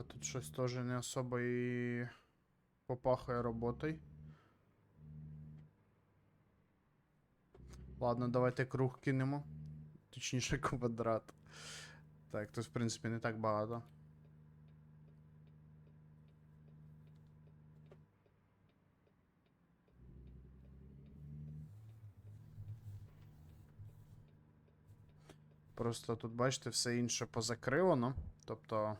А тут щось теж не особо і попахує роботою. Ладно, давайте круг кинемо. Точніше, квадрат. Так, тут, в принципі, не так багато. Просто тут, бачите, все інше позакривано. Тобто,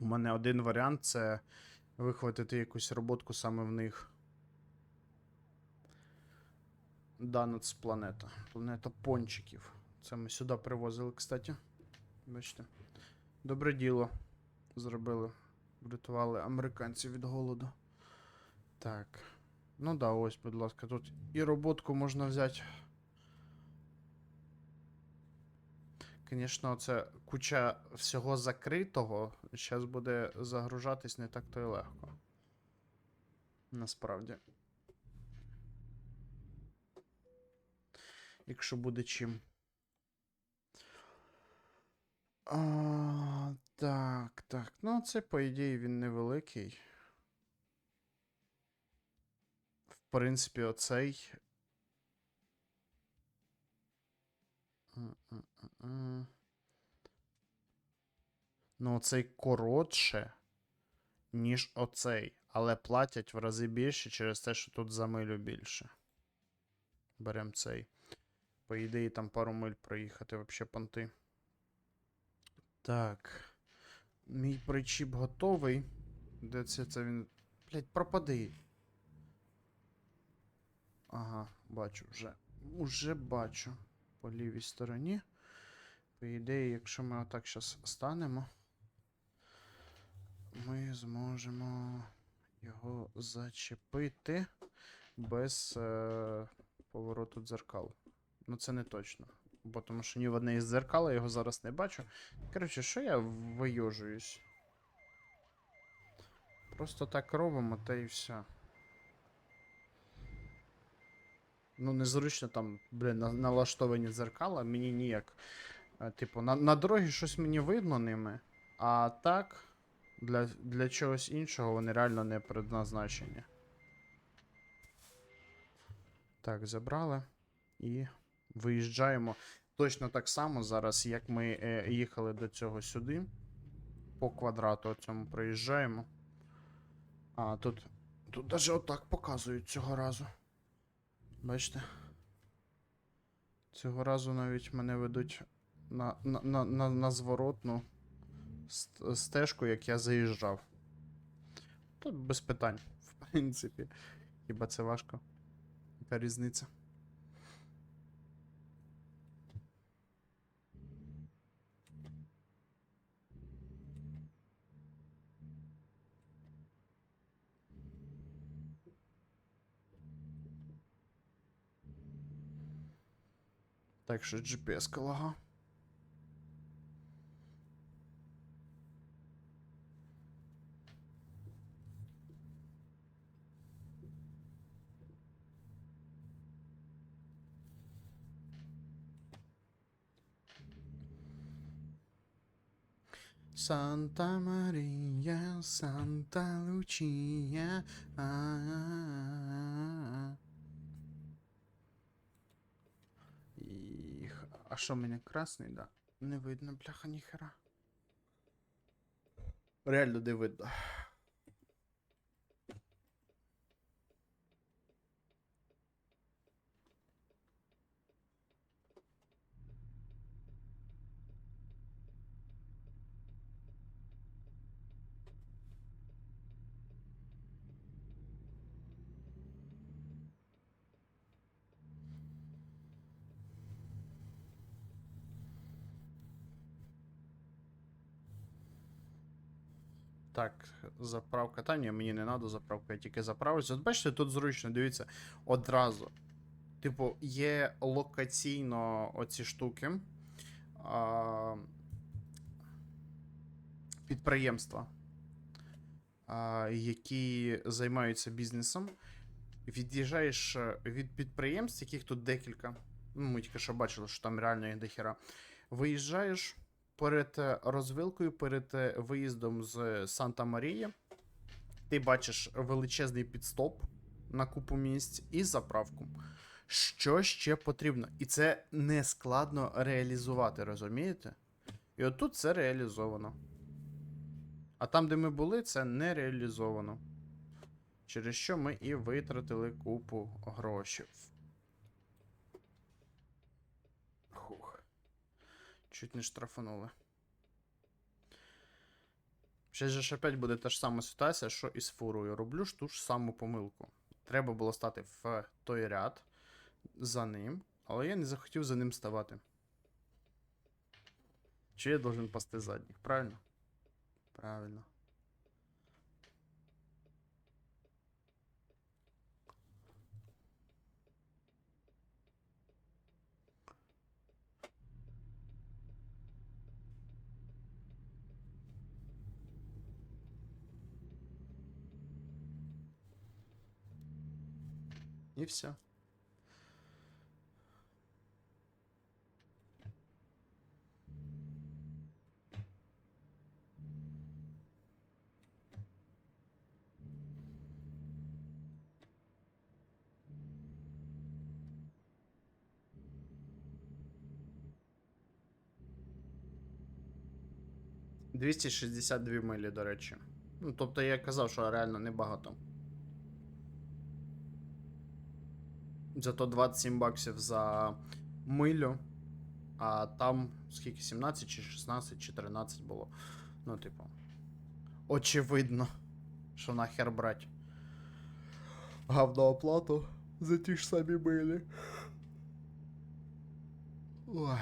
у мене один варіант це вихватити якусь роботку саме в них. Данець планета. Планета пончиків. Це ми сюди привозили, кстати. Бачите. Добре діло зробили. Врятували американців від голоду. Так. Ну да, ось, будь ласка, тут і роботку можна взяти. Звісно, це куча всього закритого. Зараз буде загружатись не так то й легко. Насправді. Якщо буде чим. А, так, так. Ну, це, по ідеї, він невеликий. В принципі, оцей. Ну, оцей коротше, ніж оцей. Але платять в рази більше через те, що тут за милю більше. Берем цей. По ідеї, там пару миль проїхати, вообще понти. Так. Мій причіп готовий. Де це, це він. Блять, пропади. Ага, бачу вже. Уже бачу. По лівій стороні. По ідеї, якщо ми отак зараз станемо, ми зможемо його зачепити без е, повороту дзеркал. Ну, це не точно. Бо тому що ні в одне із дзеркал я його зараз не бачу. Коротше, що я вийожуюсь? Просто так робимо, та і все. Ну, незручно там, блін, на- налаштовані дзеркала, мені ніяк. Е, Типу, на, на дорогі щось мені видно ними, а так, для, для чогось іншого вони реально не предназначені. Так, забрали. І виїжджаємо точно так само зараз, як ми е, їхали до цього сюди. По квадрату цьому проїжджаємо. А, тут. Тут навіть отак показують цього разу. Бачите? Цього разу навіть мене ведуть на, на, на, на, на зворотну стежку, як я заїжджав. Тут без питань, в принципі. Хіба це важко? Яка різниця? Так що GPS лага. Санта Марія, Санта Лучія. а-а-а. І... А що мене красний, да? Не видно, бляха, ніхера. Реально не видно. Так, заправка. Та ні, мені не треба заправка, я тільки заправлюсь. От бачите, тут зручно, дивіться, одразу. Типу, є локаційно оці штуки. А, підприємства, а, які займаються бізнесом. Від'їжджаєш е, від підприємств, яких тут декілька. Ну, ми тільки що бачили, що там реально їх дохера. Виїжджаєш перед е, розвилкою, перед е, виїздом з Санта Марії, ти бачиш величезний підстоп на купу місць і заправку. Що ще потрібно? І це не складно реалізувати, розумієте? І отут це реалізовано. А там, де ми були, це не реалізовано. Через що ми і витратили купу грошей. Чуть не штрафанули. Ще ж опять буде та ж сама ситуація, що і з фурою. Роблю ж ту ж саму помилку. Треба було стати в той ряд за ним, але я не захотів за ним ставати. Чи я должен пасти задніх, правильно? Правильно. І все. Двісті шістдесят дві милі, до речі. Ну, тобто я казав, що реально небагато. Зато 27 баксів за милю. А там скільки? 17 чи 16 чи 13 було. Ну, типу. Очевидно, що нахер брать. Гавну оплату за ті ж самі милі. Ой.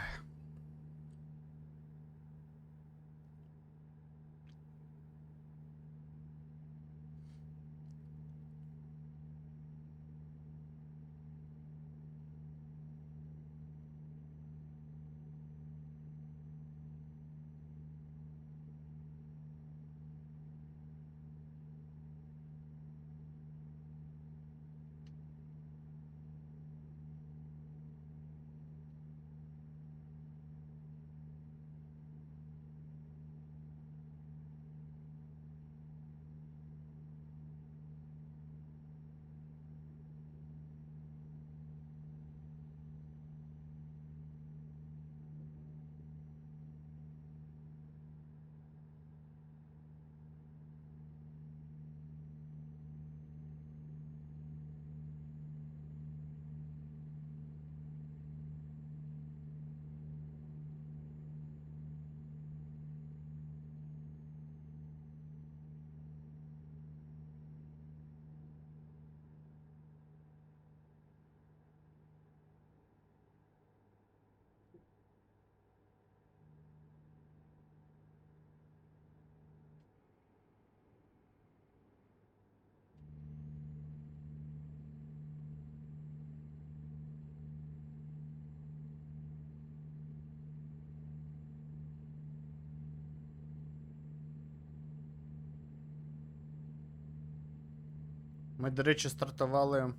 Ми, до речі, стартували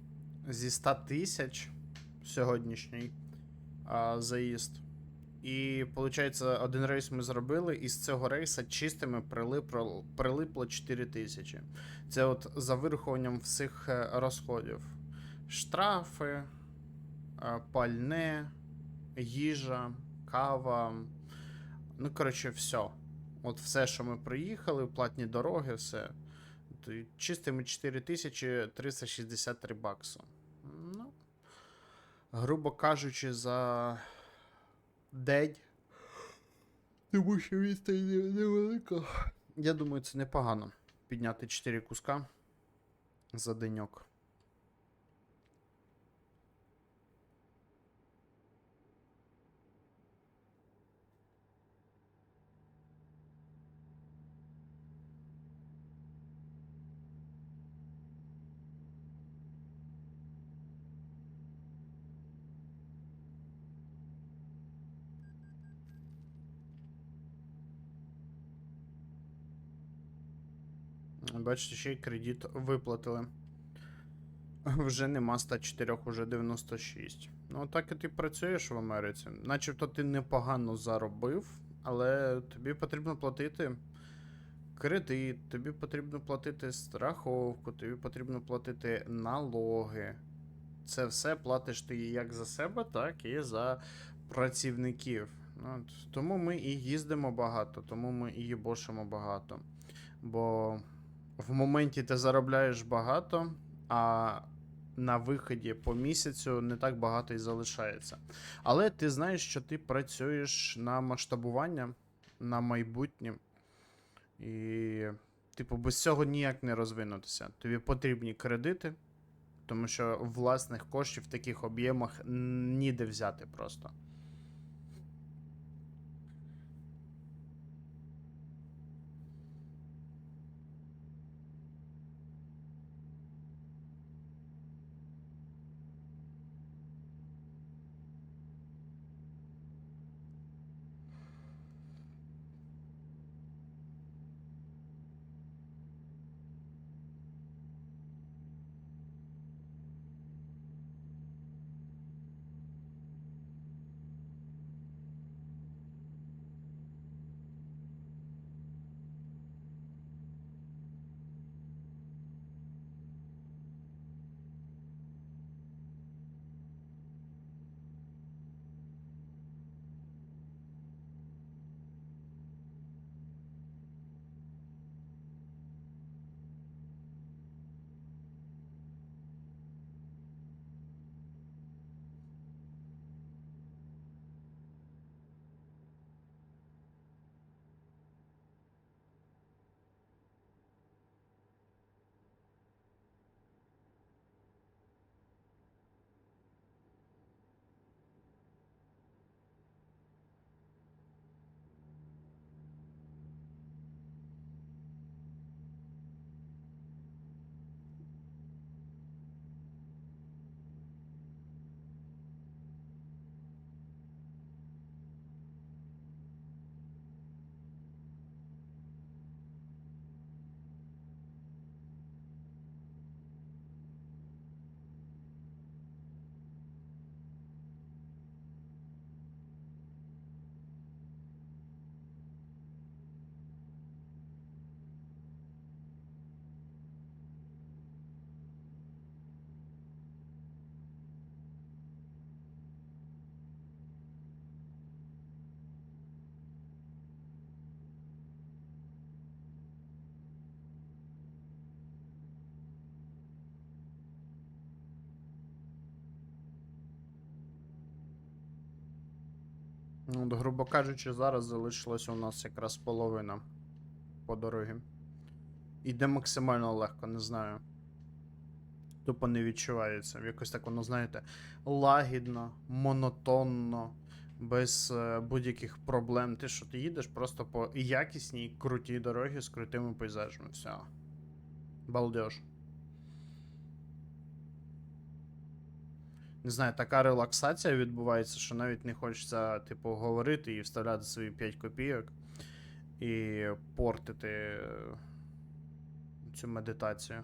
зі 100 тисяч сьогоднішній а, заїзд. І, виходить, один рейс ми зробили, і з цього рейса чистими прилипло, прилипло 4 тисячі. Це от за вирахуванням всіх е, розходів: штрафи, е, пальне, їжа, кава. Ну, коротше, все. От все, що ми приїхали, платні дороги, все. Чистими 4363 баксу. Ну, грубо кажучи, за день. Тому що відстань невелика. Я думаю, це непогано. Підняти 4 куска за деньок. Бачите, ще й кредит виплатили. Вже нема 104, уже 96. Ну, так і ти працюєш в Америці. Начебто ти непогано заробив, але тобі потрібно платити кредит, тобі потрібно платити страховку, тобі потрібно платити налоги. Це все платиш ти як за себе, так і за працівників. Ну, От. Тому ми і їздимо багато, тому ми і їбошимо багато. Бо в моменті ти заробляєш багато, а на виході по місяцю не так багато і залишається. Але ти знаєш, що ти працюєш на масштабування, на майбутнє. І, типу, без цього ніяк не розвинутися. Тобі потрібні кредити, тому що власних коштів в таких об'ємах ніде взяти просто. Ну, грубо кажучи, зараз залишилось у нас якраз половина по дорогі. Іде максимально легко, не знаю. Тупо не відчувається. Якось так воно, знаєте, лагідно, монотонно, без е, будь-яких проблем. Ти що ти їдеш просто по якісній крутій дорогі з крутими пейзажами. Все. Балдеж. Не знаю, така релаксація відбувається, що навіть не хочеться, типу, говорити і вставляти свої 5 копійок і портити е, цю медитацію.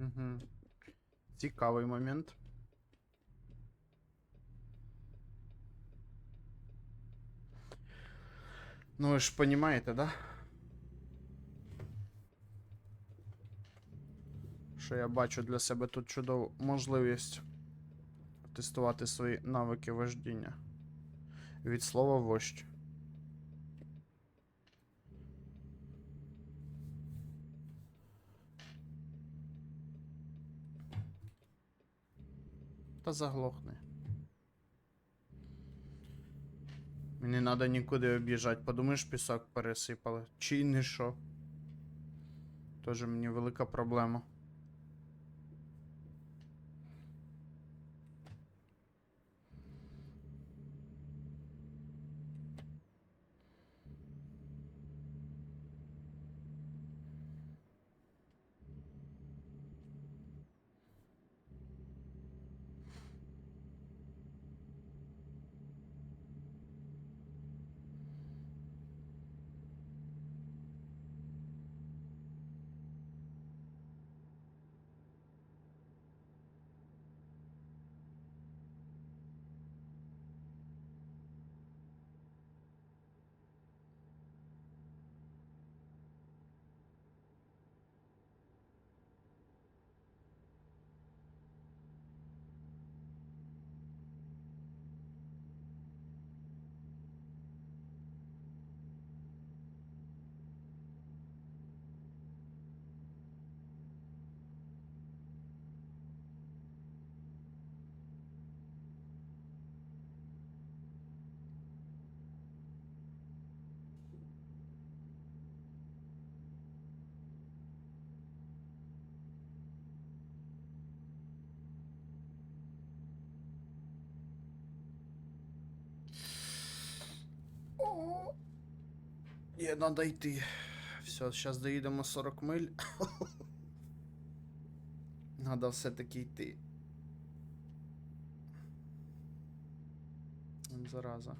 Угу. Цікавий момент. Ну, ви ж розумієте, да? Що я бачу для себе тут чудову можливість тестувати свої навики вождіння. Від слова вождь. Та заглохни. Мені треба нікуди об'їжджати. Подумаєш, пісок пересипали. Чи не що. Тоже мені велика проблема. Є, надо йти. Все, зараз доїдемо 40 миль. Надо все-таки йти. Зараза.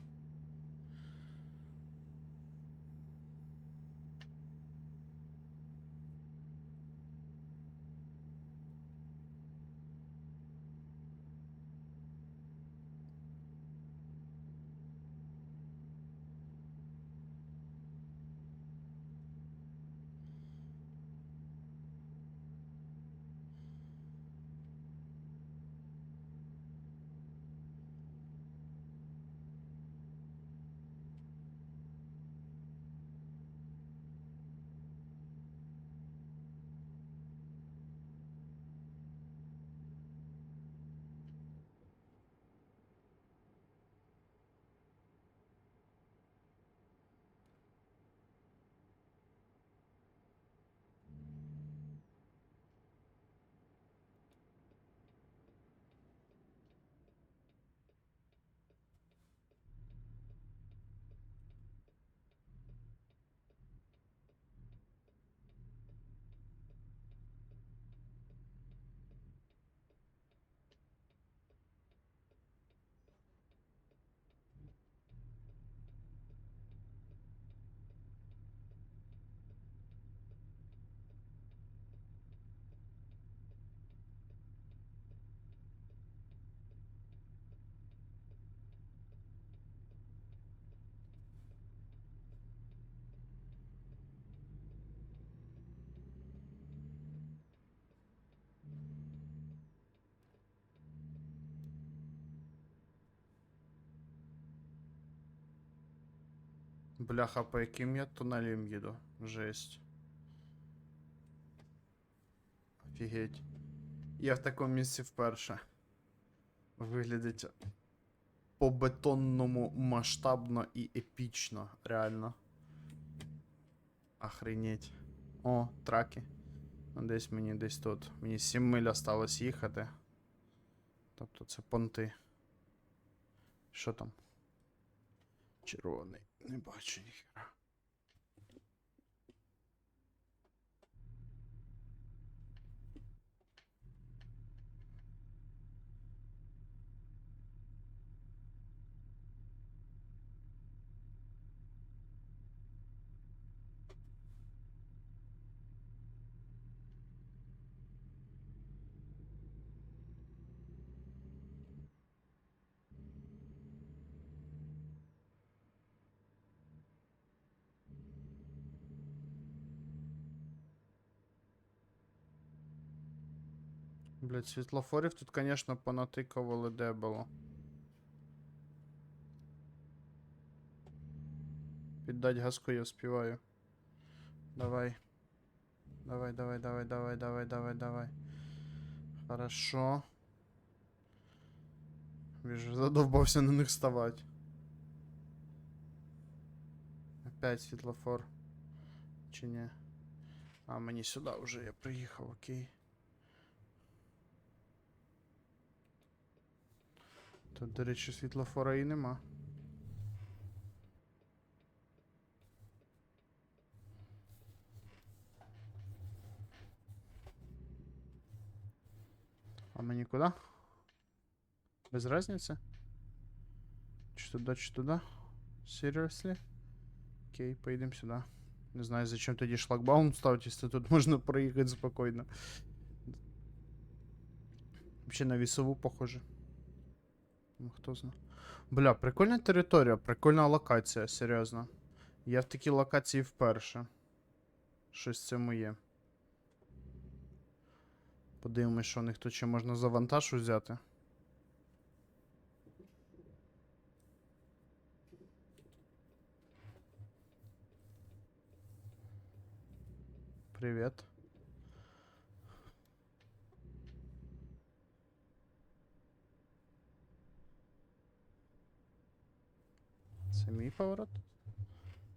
Бляха, по яким я тунелям їду? Жесть. Офігеть. Я в такому місці вперше. Виглядить по бетонному масштабно і епічно, реально. Охренеть. О, траки. Ну, Десь мені десь тут. Мені 7 миль осталось їхати. Тобто це понти. Що там? Червоний. Не бачу ніхера. Блять, світлофорів тут, конечно, понатикували де було. Піддать газку я співаю. Давай. Давай, давай, давай, давай, давай, давай, давай. Хорошо. Вижу, задовбався на них ставати. Опять світлофор. Чи ні? А, мені сюди вже я приїхав, окей. Тут, до речі, світлофора і нема. А мені куди? Без разницы? Чи туда, чи туда? Seriously? Окей, поїдемо сюди. Не знаю, зачем тоді шлагбаум ставити, якщо тут можна проїхати спокійно. Вообще на вісову похоже. Ну, хто знає. Бля, прикольна територія, прикольна локація, серйозно. Я в такій локації вперше. Щось це моє. Подивимось, що у них тут ще можна за вантаж взяти. Привет. Це мій поворот?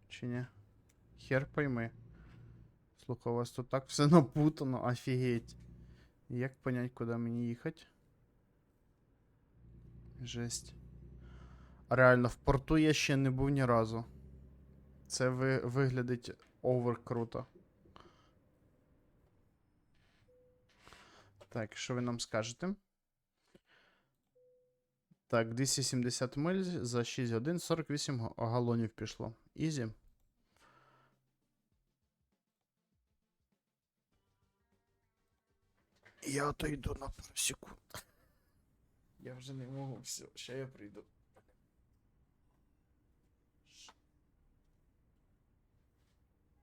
Чи ні? Хер пойми. Слухай, у вас тут так все напутано, офігеть. Як понять, куди мені їхати? Жесть. Реально, в порту я ще не був ні разу. Це ви, виглядить овер круто. Так, що ви нам скажете? Так, 270 миль за 6 годин 48 галонів пішло. Ізі. Я отойду на пару секунд. Я вже не можу, все, ще я прийду.